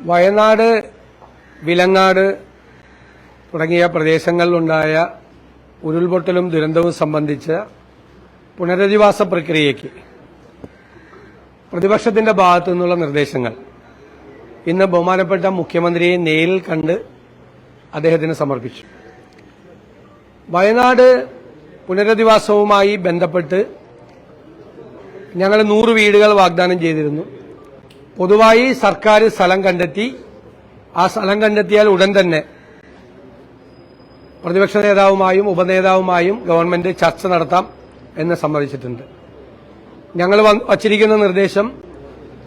വയനാട് വിലങ്ങാട് തുടങ്ങിയ പ്രദേശങ്ങളിലുണ്ടായ ഉരുൾപൊട്ടലും ദുരന്തവും സംബന്ധിച്ച പുനരധിവാസ പ്രക്രിയയ്ക്ക് പ്രതിപക്ഷത്തിന്റെ ഭാഗത്തു നിന്നുള്ള നിർദ്ദേശങ്ങൾ. ഇന്ന് ബഹുമാനപ്പെട്ട മുഖ്യമന്ത്രിയെ നേരിൽ കണ്ട് അദ്ദേഹത്തിന് സമർപ്പിച്ചു. വയനാട് പുനരധിവാസവുമായി ബന്ധപ്പെട്ട് ഞങ്ങൾ നൂറ് വീടുകൾ വാഗ്ദാനം ചെയ്തിരുന്നു. പൊതുവായി സർക്കാർ സ്ഥലം കണ്ടെത്തി. ആ സ്ഥലം കണ്ടെത്തിയാൽ ഉടൻ തന്നെ പ്രതിപക്ഷ നേതാവുമായും ഉപനേതാവുമായും ഗവൺമെന്റ് ചർച്ച നടത്താം എന്ന് സമ്മതിച്ചിട്ടുണ്ട്. ഞങ്ങൾ വച്ചിരിക്കുന്ന നിർദ്ദേശം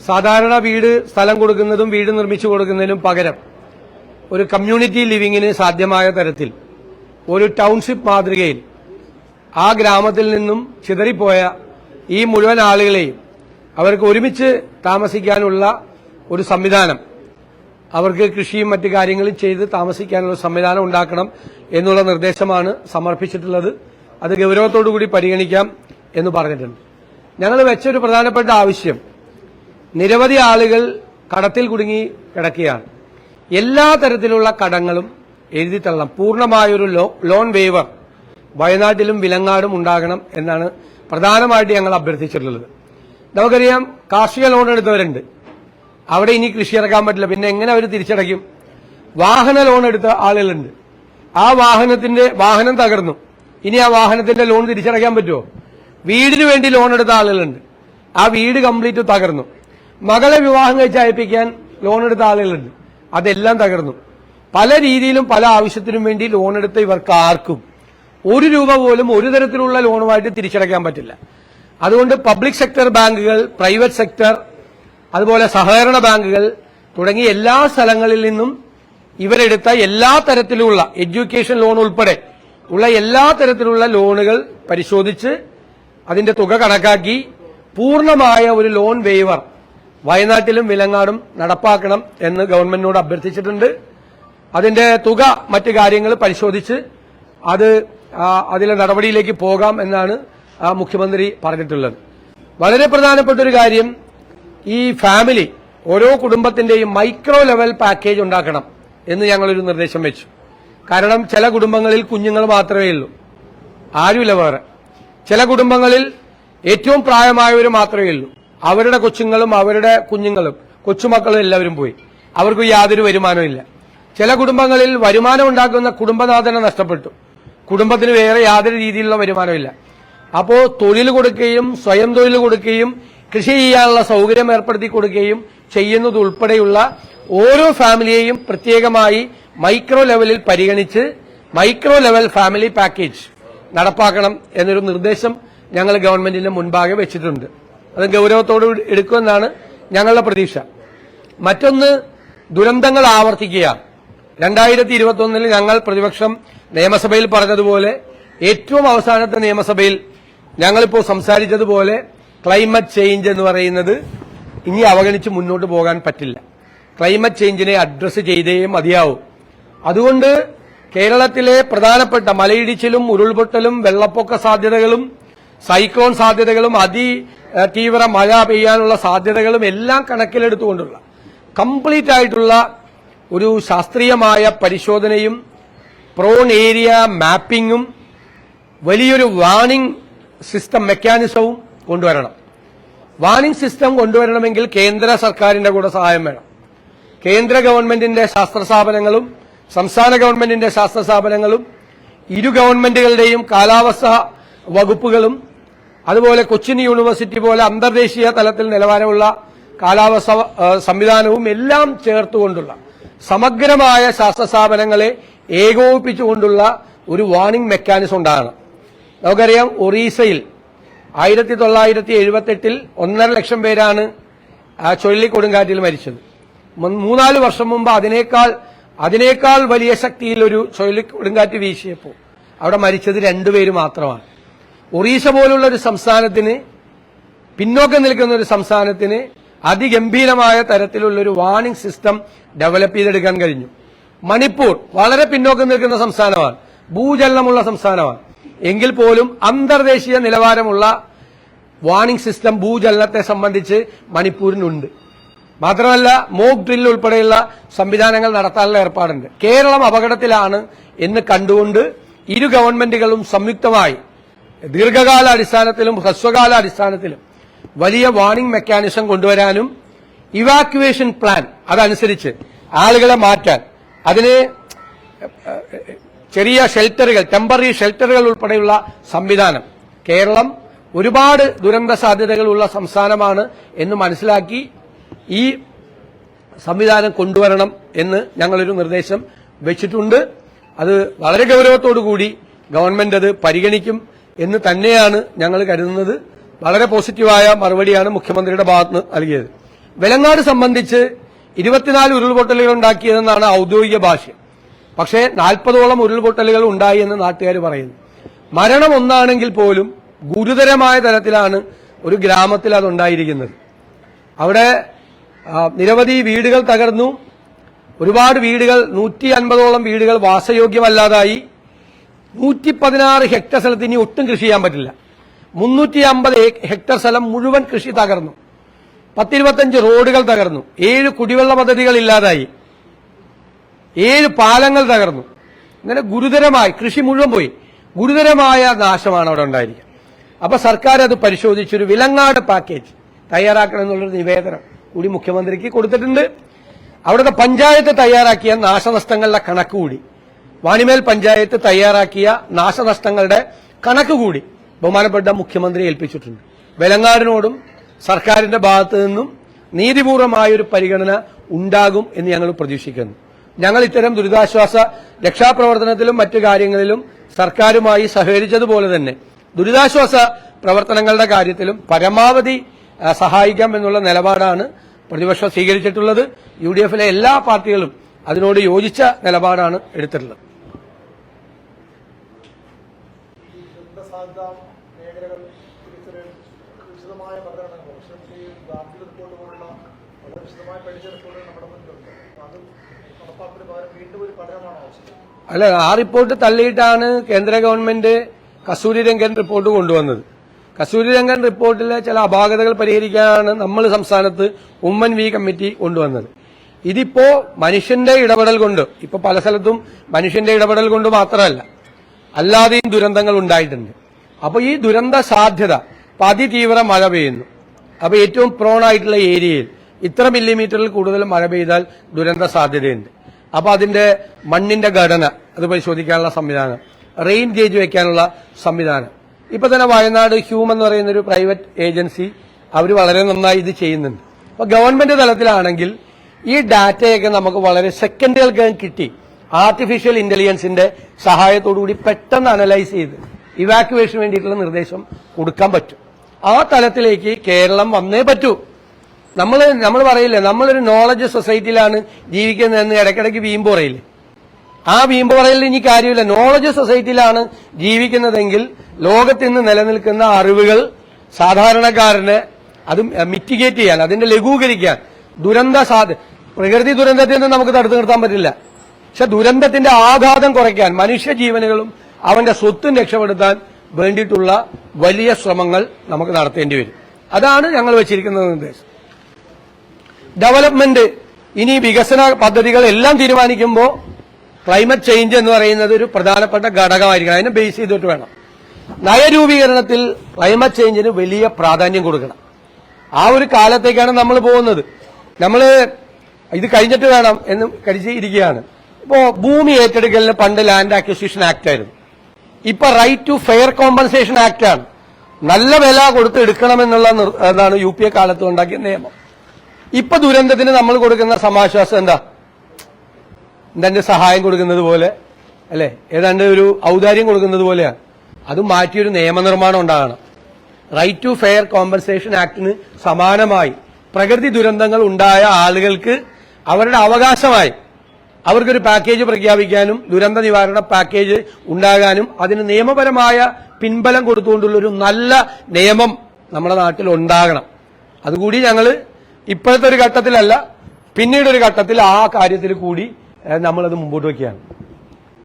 സാധാരണ വീട് സ്ഥലം കൊടുക്കുന്നതും വീട് നിർമ്മിച്ചു കൊടുക്കുന്നതിനും പകരം ഒരു കമ്മ്യൂണിറ്റി ലിവിങ്ങിന് സാധ്യമായ തരത്തിൽ ഒരു ടൗൺഷിപ്പ് മാതൃകയിൽ ആ ഗ്രാമത്തിൽ നിന്നും ചിതറിപ്പോയ ഈ മുഴുവൻ ആളുകളെയും അവർക്ക് ഒരുമിച്ച് താമസിക്കാനുള്ള ഒരു സംവിധാനം. അവർക്ക് കൃഷിയും മറ്റു കാര്യങ്ങളും ചെയ്ത് താമസിക്കാനുള്ള സംവിധാനം ഉണ്ടാക്കണം എന്നുള്ള നിർദ്ദേശമാണ് സമർപ്പിച്ചിട്ടുള്ളത്. അത് ഗൗരവത്തോടു കൂടി പരിഗണിക്കാം എന്ന് പറഞ്ഞിട്ടുണ്ട്. ഞങ്ങൾ വെച്ചൊരു പ്രധാനപ്പെട്ട ആവശ്യം. നിരവധി ആളുകൾ കടത്തിൽ കുടുങ്ങി കിടക്കുകയാണ്. എല്ലാ തരത്തിലുള്ള കടങ്ങളും എഴുതിത്തള്ളണം പൂർണമായൊരു ലോൺ വേവർ വയനാട്ടിലും വിലങ്ങാടും ഉണ്ടാകണം എന്നാണ് പ്രധാനമായിട്ട് ഞങ്ങൾ അഭ്യർത്ഥിച്ചിട്ടുള്ളത്. നമുക്കറിയാം കാർഷിക ലോൺ എടുത്തവരുണ്ട്. അവിടെ ഇനി കൃഷി ഇറക്കാൻ പറ്റില്ല. പിന്നെ എങ്ങനെ അവർ തിരിച്ചടയ്ക്കും? വാഹന ലോൺ എടുത്ത ആളുകളുണ്ട്. ആ വാഹനത്തിന്റെ വാഹനം തകർന്നു. ഇനി ആ വാഹനത്തിന്റെ ലോൺ തിരിച്ചടയ്ക്കാൻ പറ്റുമോ? വീടിന് വേണ്ടി ലോൺ എടുത്ത ആളുകളുണ്ട്. ആ വീട് കംപ്ലീറ്റ് തകർന്നു. മകളെ വിവാഹം കഴിച്ച് അയപ്പിക്കാൻ ലോൺ എടുത്ത ആളുകളുണ്ട്. അതെല്ലാം തകർന്നു. പല രീതിയിലും പല ആവശ്യത്തിനും വേണ്ടി ലോൺ എടുത്ത ഇവർക്ക് ആർക്കും ഒരു രൂപ പോലും ഒരു തരത്തിലുള്ള ലോണുമായിട്ട് തിരിച്ചടയ്ക്കാൻ പറ്റില്ല. അതുകൊണ്ട് പബ്ലിക് സെക്ടർ ബാങ്കുകൾ പ്രൈവറ്റ് സെക്ടർ അതുപോലെ സഹകരണ ബാങ്കുകൾ തുടങ്ങി എല്ലാ സ്ഥലങ്ങളിൽ നിന്നും ഇവരെടുത്ത എല്ലാ തരത്തിലുള്ള എഡ്യൂക്കേഷൻ ലോൺ ഉൾപ്പെടെ ഉള്ള എല്ലാ തരത്തിലുള്ള ലോണുകൾ പരിശോധിച്ച് അതിന്റെ തുക കണക്കാക്കി പൂർണമായ ഒരു ലോൺ വേവർ വയനാട്ടിലും വിലങ്ങാടും നടപ്പാക്കണം എന്ന് ഗവൺമെന്റിനോട് അഭ്യർത്ഥിച്ചിട്ടുണ്ട്. അതിന്റെ തുക മറ്റു കാര്യങ്ങൾ പരിശോധിച്ച് അത് അതിലെ നടപടിയിലേക്ക് പോകാം എന്നാണ് മുഖ്യമന്ത്രി പറഞ്ഞിട്ടുള്ളത്. വളരെ പ്രധാനപ്പെട്ട ഒരു കാര്യം ഈ ഫാമിലി ഓരോ കുടുംബത്തിന്റെയും മൈക്രോ ലെവൽ പാക്കേജ് ഉണ്ടാക്കണം എന്ന് ഞങ്ങളൊരു നിർദ്ദേശം വെച്ചു. കാരണം ചില കുടുംബങ്ങളിൽ കുഞ്ഞുങ്ങൾ മാത്രമേ ഉള്ളൂ. ആരുമില്ല വേറെ. ചില കുടുംബങ്ങളിൽ ഏറ്റവും പ്രായമായവർ മാത്രമേ ഉള്ളൂ. അവരുടെ കൊച്ചുങ്ങളും അവരുടെ കുഞ്ഞുങ്ങളും കൊച്ചുമക്കളും എല്ലാവരും പോയി. അവർക്ക് യാതൊരു വരുമാനവും ചില കുടുംബങ്ങളിൽ വരുമാനം ഉണ്ടാക്കുന്ന കുടുംബനാഥനെ നഷ്ടപ്പെട്ടു. കുടുംബത്തിന് വേറെ യാതൊരു രീതിയിലുള്ള വരുമാനമില്ല അപ്പോ തൊഴിൽ കൊടുക്കുകയും സ്വയം തൊഴിൽ കൊടുക്കുകയും കൃഷി ചെയ്യാനുള്ള സൗകര്യം ഏർപ്പെടുത്തി കൊടുക്കുകയും ചെയ്യുന്നതുൾപ്പെടെയുള്ള ഓരോ ഫാമിലിയെയും പ്രത്യേകമായി മൈക്രോ ലെവലിൽ പരിഗണിച്ച് മൈക്രോ ലെവൽ ഫാമിലി പാക്കേജ് നടപ്പാക്കണം എന്നൊരു നിർദ്ദേശം ഞങ്ങൾ ഗവൺമെന്റിന്റെ മുൻപാകെ വെച്ചിട്ടുണ്ട്. അത് ഗൗരവത്തോട് എടുക്കുമെന്നാണ് ഞങ്ങളുടെ പ്രതീക്ഷ. മറ്റൊന്ന് ദുരന്തങ്ങൾ ആവർത്തിക്കുകയാണ് രണ്ടായിരത്തി ഇരുപത്തൊന്നിൽ ഞങ്ങൾ പ്രതിപക്ഷം നിയമസഭയിൽ പറഞ്ഞതുപോലെ ഏറ്റവും അവസാനത്തെ നിയമസഭയിൽ ഞങ്ങളിപ്പോൾ സംസാരിച്ചതുപോലെ ക്ലൈമറ്റ് ചേഞ്ച് എന്ന് പറയുന്നത് ഇനി അവഗണിച്ച് മുന്നോട്ട് പോകാൻ പറ്റില്ല. ക്ലൈമറ്റ് ചേഞ്ചിനെ അഡ്രസ്സ് ചെയ്തേ മതിയാവും. അതുകൊണ്ട് കേരളത്തിലെ പ്രധാനപ്പെട്ട മലയിടിച്ചിലും ഉരുൾപൊട്ടലും വെള്ളപ്പൊക്ക സാധ്യതകളും സൈക്ലോൺ സാധ്യതകളും അതി തീവ്ര മഴ പെയ്യാനുള്ള സാധ്യതകളും എല്ലാം കണക്കിലെടുത്തുകൊണ്ടുള്ള കംപ്ലീറ്റ് ആയിട്ടുള്ള ഒരു ശാസ്ത്രീയമായ പരിശോധനയും പ്രോൺ ഏരിയ മാപ്പിങ്ങും വലിയൊരു വാണിംഗ് സിസ്റ്റം മെക്കാനിസവും കൊണ്ടുവരണം. വാണിംഗ് സിസ്റ്റം കൊണ്ടുവരണമെങ്കിൽ കേന്ദ്ര സർക്കാരിന്റെ കൂടെ സഹായം വേണം. കേന്ദ്ര ഗവൺമെന്റിന്റെ ശാസ്ത്ര സ്ഥാപനങ്ങളും സംസ്ഥാന ഗവൺമെന്റിന്റെ ശാസ്ത്ര സ്ഥാപനങ്ങളും ഇരു ഗവൺമെന്റുകളുടെയും കാലാവസ്ഥ വകുപ്പുകളും അതുപോലെ കൊച്ചിൻ യൂണിവേഴ്സിറ്റി പോലെ അന്തർദേശീയ തലത്തിൽ നിലവാരമുള്ള കാലാവസ്ഥ സംവിധാനവും എല്ലാം ചേർത്തുകൊണ്ടുള്ള സമഗ്രമായ ശാസ്ത്ര സ്ഥാപനങ്ങളെ ഏകോപിപ്പിച്ചുകൊണ്ടുള്ള ഒരു വാണിംഗ് മെക്കാനിസം ഉണ്ടാകണം. നമുക്കറിയാം ഒറീസയിൽ ആയിരത്തി തൊള്ളായിരത്തി എഴുപത്തെട്ടിൽ ഒന്നര ലക്ഷം പേരാണ് ചുഴലിക്കൊടുങ്കാറ്റിൽ മരിച്ചത്. മൂന്നാൽ വർഷം മുമ്പ് അതിനേക്കാൾ അതിനേക്കാൾ വലിയ ശക്തിയിൽ ഒരു ചുഴലിക്കൊടുങ്കാറ്റ് വീശിയപ്പോൾ അവിടെ മരിച്ചത് രണ്ടുപേര് മാത്രമാണ്. ഒറീസ പോലുള്ള ഒരു സംസ്ഥാനത്തിന് പിന്നോക്കം നിൽക്കുന്ന ഒരു സംസ്ഥാനത്തിന് അതിഗംഭീരമായ തരത്തിലുള്ള ഒരു വാണിംഗ് സിസ്റ്റം ഡെവലപ്പ് ചെയ്തെടുക്കാൻ കഴിഞ്ഞു. മണിപ്പൂർ വളരെ പിന്നോക്കം നിൽക്കുന്ന സംസ്ഥാനമാണ്. ഭൂചലനമുള്ള സംസ്ഥാനമാണ്. എങ്കിൽ പോലും അന്തർദേശീയ നിലവാരമുള്ള വാണിംഗ് സിസ്റ്റം ഭൂചലനത്തെ സംബന്ധിച്ച് മണിപ്പൂരിനുണ്ട്. മാത്രമല്ല മോക്ക് ഡ്രിൽ ഉൾപ്പെടെയുള്ള സംവിധാനങ്ങൾ നടത്താനുള്ള ഏർപ്പാടുണ്ട്. കേരളം അപകടത്തിലാണ് എന്ന് കണ്ടുകൊണ്ട് ഇരു ഗവൺമെന്റുകളും സംയുക്തമായി ദീർഘകാല അടിസ്ഥാനത്തിലും ഹ്രസ്വകാല അടിസ്ഥാനത്തിലും വലിയ വാണിംഗ് മെക്കാനിസം കൊണ്ടുവരാനും ഇവാക്യുവേഷൻ പ്ലാൻ അതനുസരിച്ച് ആളുകളെ മാറ്റാൻ അതിന് ചെറിയ ഷെൽട്ടറുകൾ ടെമ്പററി ഷെൽട്ടറുകൾ ഉൾപ്പെടെയുള്ള സംവിധാനം. കേരളം ഒരുപാട് ദുരന്ത സാധ്യതകളുള്ള സംസ്ഥാനമാണ് എന്ന് മനസ്സിലാക്കി ഈ സംവിധാനം കൊണ്ടുവരണം എന്ന് ഞങ്ങളൊരു നിർദ്ദേശം വെച്ചിട്ടുണ്ട്. അത് വളരെ ഗൗരവത്തോടു കൂടി ഗവൺമെന്റ് അത് പരിഗണിക്കും എന്ന് തന്നെയാണ് ഞങ്ങൾ കരുതുന്നത്. വളരെ പോസിറ്റീവായ മറുപടിയാണ് മുഖ്യമന്ത്രിയുടെ ഭാഗത്ത് നൽകിയത്. വെലങ്ങാട് സംബന്ധിച്ച് ഇരുപത്തിനാല് ഉരുൾപൊട്ടലുകൾ ഉണ്ടാക്കിയതെന്നാണ് ഔദ്യോഗിക ഭാഷ്യം. പക്ഷേ നാൽപ്പതോളം ഉരുൾപൊട്ടലുകൾ ഉണ്ടായി എന്ന് നാട്ടുകാർ പറയുന്നു. മരണം ഒന്നാണെങ്കിൽ പോലും ഗുരുതരമായ തരത്തിലാണ് ഒരു ഗ്രാമത്തിൽ അതുണ്ടായിരിക്കുന്നത് അവിടെ നിരവധി വീടുകൾ തകർന്നു. ഒരുപാട് വീടുകൾ നൂറ്റി അൻപതോളം വീടുകൾ വാസയോഗ്യമല്ലാതായി. നൂറ്റി പതിനാറ് ഹെക്ടർ സ്ഥലത്ത് ഇനി ഒട്ടും കൃഷി ചെയ്യാൻ പറ്റില്ല. മുന്നൂറ്റി അമ്പത് ഹെക്ടർ സ്ഥലം മുഴുവൻ കൃഷി തകർന്നു. പത്തിരുപത്തഞ്ച് റോഡുകൾ തകർന്നു. ഏഴ് കുടിവെള്ള പദ്ധതികൾ ഇല്ലാതായി. ഏഴ് പാലങ്ങൾ തകർന്നു. അങ്ങനെ ഗുരുതരമായി കൃഷി മുഴുവൻ പോയി. ഗുരുതരമായ നാശമാണ് അവിടെ ഉണ്ടായിരിക്കുക. അപ്പൊ സർക്കാർ അത് പരിശോധിച്ചൊരു വിലങ്ങാട് പാക്കേജ് തയ്യാറാക്കണം എന്നുള്ളൊരു നിവേദനം കൂടി മുഖ്യമന്ത്രിക്ക് കൊടുത്തിട്ടുണ്ട്. അവിടുത്തെ പഞ്ചായത്ത് തയ്യാറാക്കിയ നാശനഷ്ടങ്ങളുടെ കണക്ക് കൂടി വാണിമേൽ പഞ്ചായത്ത് തയ്യാറാക്കിയ നാശനഷ്ടങ്ങളുടെ കണക്ക് കൂടി ബഹുമാനപ്പെട്ട മുഖ്യമന്ത്രി ഏൽപ്പിച്ചിട്ടുണ്ട്. വിലങ്ങാടിനോടും സർക്കാരിന്റെ ഭാഗത്തു നിന്നും നീതിപൂർവമായ ഒരു പരിഗണന ഉണ്ടാകും എന്ന് ഞങ്ങൾ പ്രതീക്ഷിക്കുന്നു. ഞങ്ങൾ ഇത്തരം ദുരിതാശ്വാസ രക്ഷാപ്രവർത്തനത്തിലും മറ്റു കാര്യങ്ങളിലും സർക്കാരുമായി സഹകരിച്ചതുപോലെ തന്നെ ദുരിതാശ്വാസ പ്രവർത്തനങ്ങളുടെ കാര്യത്തിലും പരമാവധി സഹായിക്കാം എന്നുള്ള നിലപാടാണ് പ്രതിപക്ഷം സ്വീകരിച്ചിട്ടുള്ളത്. യു ഡി എഫിലെ എല്ലാ പാർട്ടികളും അതിനോട് യോജിച്ച നിലപാടാണ് എടുത്തിട്ടുള്ളത്. അല്ല ആ റിപ്പോർട്ട് തള്ളിയിട്ടാണ് കേന്ദ്ര ഗവൺമെന്റ് കസ്തൂരി രംഗൻ റിപ്പോർട്ട് കൊണ്ടുവന്നത്. കസ്തൂരി രംഗൻ റിപ്പോർട്ടിലെ ചില അപാകതകൾ പരിഹരിക്കാനാണ് നമ്മൾ സംസ്ഥാനത്ത് ഉമ്മൻ വി കമ്മിറ്റി കൊണ്ടുവന്നത്. ഇതിപ്പോ മനുഷ്യന്റെ ഇടപെടൽ കൊണ്ട് ഇപ്പൊ പല സ്ഥലത്തും മനുഷ്യന്റെ ഇടപെടൽ കൊണ്ട് മാത്രമല്ല അല്ലാതെയും ദുരന്തങ്ങൾ ഉണ്ടായിട്ടുണ്ട്. അപ്പൊ ഈ ദുരന്ത സാധ്യത അതിതീവ്ര മഴ പെയ്യുന്നു. അപ്പൊ ഏറ്റവും പ്രോൺ ആയിട്ടുള്ള ഏരിയയിൽ ഇത്ര മില്ലിമീറ്ററിൽ കൂടുതൽ മഴ പെയ്താൽ ദുരന്ത സാധ്യതയുണ്ട്. അപ്പൊ അതിന്റെ മണ്ണിന്റെ ഘടന അത് പരിശോധിക്കാനുള്ള സംവിധാനം. റെയിൻ ഗേജ് വെക്കാനുള്ള സംവിധാനം. ഇപ്പൊ തന്നെ വയനാട് ഹ്യൂം എന്ന് പറയുന്ന ഒരു പ്രൈവറ്റ് ഏജൻസി അവർ വളരെ നന്നായി ഇത് ചെയ്യുന്നുണ്ട്. അപ്പൊ ഗവൺമെന്റ് തലത്തിലാണെങ്കിൽ ഈ ഡാറ്റയൊക്കെ നമുക്ക് വളരെ സെക്കൻഡുകൾക്ക് കിട്ടി. ആർട്ടിഫിഷ്യൽ ഇന്റലിജൻസിന്റെ സഹായത്തോടുകൂടി പെട്ടെന്ന് അനലൈസ് ചെയ്ത് ഇവാക്യുവേഷന് വേണ്ടിയിട്ടുള്ള നിർദ്ദേശം കൊടുക്കാൻ പറ്റും. ആ തലത്തിലേക്ക് കേരളം വന്നേ പറ്റൂ. നമ്മൾ നമ്മൾ പറയില്ലേ നമ്മളൊരു നോളജ് സൊസൈറ്റിയിലാണ് ജീവിക്കുന്നതെന്ന് ഇടയ്ക്കിടയ്ക്ക് വീമ്പ് പറയില്ലേ? ആ വീമ്പ് പറയലിൽ ഇനി കാര്യമില്ല. നോളജ് സൊസൈറ്റിയിലാണ് ജീവിക്കുന്നതെങ്കിൽ ലോകത്ത് ഇന്ന് നിലനിൽക്കുന്ന അറിവുകൾ സാധാരണക്കാരന് അത് മിറ്റിഗേറ്റ് ചെയ്യാൻ അതിന്റെ ലഘൂകരിക്കാൻ ദുരന്ത സാധ്യ പ്രകൃതി ദുരന്തത്തിൽ നിന്ന് നമുക്ക് തടുത്തു നിർത്താൻ പറ്റില്ല. പക്ഷെ ദുരന്തത്തിന്റെ ആഘാതം കുറയ്ക്കാൻ മനുഷ്യ ജീവനുകളും അവന്റെ സ്വത്തും രക്ഷപ്പെടുത്താൻ വേണ്ടിയിട്ടുള്ള വലിയ ശ്രമങ്ങൾ നമുക്ക് നടത്തേണ്ടി വരും. അതാണ് ഞങ്ങൾ വെച്ചിരിക്കുന്നത് നിർദ്ദേശം ഡെവലപ്മെന്റ്. ഇനി വികസന പദ്ധതികൾ എല്ലാം തീരുമാനിക്കുമ്പോൾ ക്ലൈമറ്റ് ചേഞ്ച് എന്ന് പറയുന്നത് ഒരു പ്രധാനപ്പെട്ട ഘടകമായിരിക്കണം. അതിനെ ബേസ് ചെയ്തിട്ട് വേണം. നയരൂപീകരണത്തിൽ ക്ലൈമറ്റ് ചേഞ്ചിന് വലിയ പ്രാധാന്യം കൊടുക്കണം. ആ ഒരു കാലത്തേക്കാണ് നമ്മൾ പോകുന്നത്. നമ്മൾ ഇത് കഴിഞ്ഞിട്ട് വേണം എന്ന് കരുതിയിരിക്കുകയാണ്. ഇപ്പോ ഭൂമി ഏറ്റെടുക്കലിന് പണ്ട് ലാൻഡ് അക്വിസിഷൻ ആക്ട് ആയിരുന്നു. ഇപ്പൊ right to fair compensation act ആണ്. നല്ല വില കൊടുത്ത് എടുക്കണമെന്നുള്ള എന്താണ് യു പി എ കാലത്ത് ഉണ്ടാക്കിയ നിയമം. ഇപ്പൊ ദുരന്തത്തിന് നമ്മൾ കൊടുക്കുന്ന സമാശ്വാസം എന്താ? എന്താണ്ട് സഹായം കൊടുക്കുന്നത് പോലെ അല്ലെ? ഏതാണ്ട് ഒരു ഔദാര്യം കൊടുക്കുന്നത് പോലെയാണ് അത് മാറ്റിയൊരു നിയമനിർമ്മാണം ഉണ്ടാകണം. റൈറ്റ് ടു ഫെയർ കോമ്പൻസേഷൻ ആക്ടിന് സമാനമായി പ്രകൃതി ദുരന്തങ്ങൾ ഉണ്ടായ ആളുകൾക്ക് അവരുടെ അവകാശമായി അവർക്കൊരു പാക്കേജ് പ്രഖ്യാപിക്കാനും ദുരന്ത നിവാരണ പാക്കേജ് ഉണ്ടാകാനും അതിന് നിയമപരമായ പിൻബലം കൊടുത്തുകൊണ്ടുള്ള ഒരു നല്ല നിയമം നമ്മുടെ നാട്ടിൽ ഉണ്ടാകണം. അതുകൂടി ഞങ്ങൾ ഇപ്പോഴത്തെ ഒരു ഘട്ടത്തിലല്ല പിന്നീട് ഒരു ഘട്ടത്തിൽ ആ കാര്യത്തിൽ കൂടി നമ്മളത് മുമ്പോട്ട് വയ്ക്കുകയാണ്